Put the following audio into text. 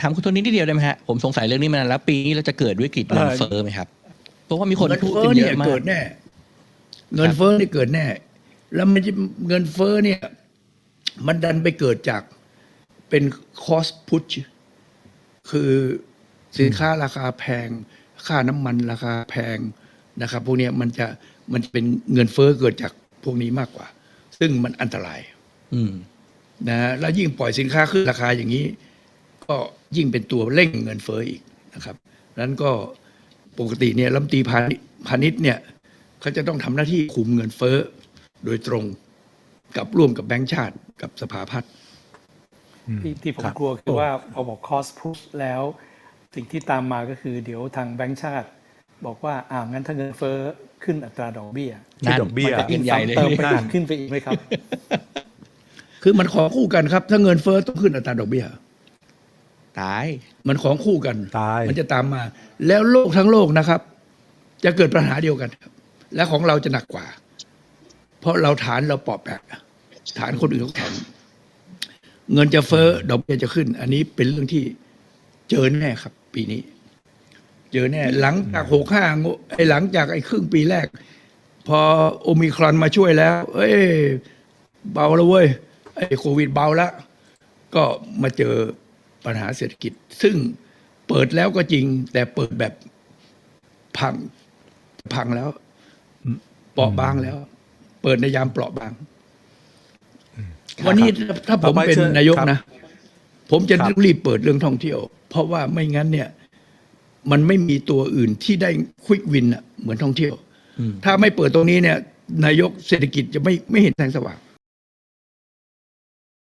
ถามคุณโทนี่นิดเดียวได้ไหมฮะผมสงสัยเรื่องนี้มานานแล้วปีนี้เราจะเกิดวิกฤตเงินเออเฟ้อไหมครับเพราะว่ามีคนเงินพูดเฟ้กัอนเยเนี่ยอะมากเกิดแน่ เงินเฟ้อนี่เกิดแน่ แล้วมันจะเงินเฟ้อเนี่ย มันดันไปเกิดจากเป็น cost push คือสินค้าราคาแพง ค่าน้ำมันราคาแพงนะครับพวกเนี้ยมันจะมันจะเป็นเงินเฟ้อเกิดจากพวกนี้มากกว่า ซึ่งมันอันตราย อืมนะฮะแล้วยิ่งปล่อยสินค้าขึ้นราคาอย่างนี้ ก็ยิ่งเป็นตัวเร่งเงินเฟ้ออีกนะครับนั้นก็ปกติเนี่ยรัฐมนตรีพาณิพาณิชย์เนี่ยเขาจะต้องทำหน้าที่คุมเงินเฟ้อโดยตรงกับร่วมกับแบงก์ชาติกับสภาพัฒน์ที่ที่ผมครับกลัวคือว่าพอบอก cost push แล้ว สิ่งที่ตามมาก็คือเดี๋ยวทางแบงก์ชาติ บอกว่าอ้าวงั้นถ้าเงินเฟ้อขึ้นอัตราดอกเบี้ยที่ดอกเบี้ยมันจะยิ่งใหญ่เลยเติมไปอีกขึ้นไปอีกไหมครับ คือมันของคู่กันครับ ถ้าเงินเฟ้อต้องขึ้นอัตราดอกเบี้ย ตาย มันของคู่กัน ตาย มันจะตามมา แล้วโลกทั้งโลกนะครับ จะเกิดปัญหาเดียวกันครับ และของเราจะหนักกว่า เพราะเราฐานเราเปราะแปะฐานคนอื่นเขาแข็งเงินจะเฟ้อดอกเบี้ยจะขึ้น อันนี้เป็นเรื่องที่เจอแน่ครับ ปีนี้ เจอแน่ หลังจากหกห้าไอ้หลังจากไอ้ครึ่งปีแรก พอโอมิครอนมาช่วยแล้ว เอ้ย เบาแล้วเว้ยไอ้โควิดเบาแล้วก็มาเจอ ปัญหาเศรษฐกิจ ซึ่งเปิดแล้วก็จริง แต่เปิดแบบพังพังแล้ว เปราะบางแล้ว เปิดในยามเปราะบาง วันนี้ถ้าผมต่อไปเป็นเชิญนายกครับนะ ผมจะครับรีบเปิดเรื่องท่องเที่ยว เพราะว่าไม่งั้นเนี่ย มันไม่มีตัวอื่นที่ได้ควิกวินอะเหมือนท่องเที่ยวอืมถ้าไม่เปิดตรงนี้เนี่ย นายกเศรษฐกิจจะไม่ไม่เห็นแสงสว่าง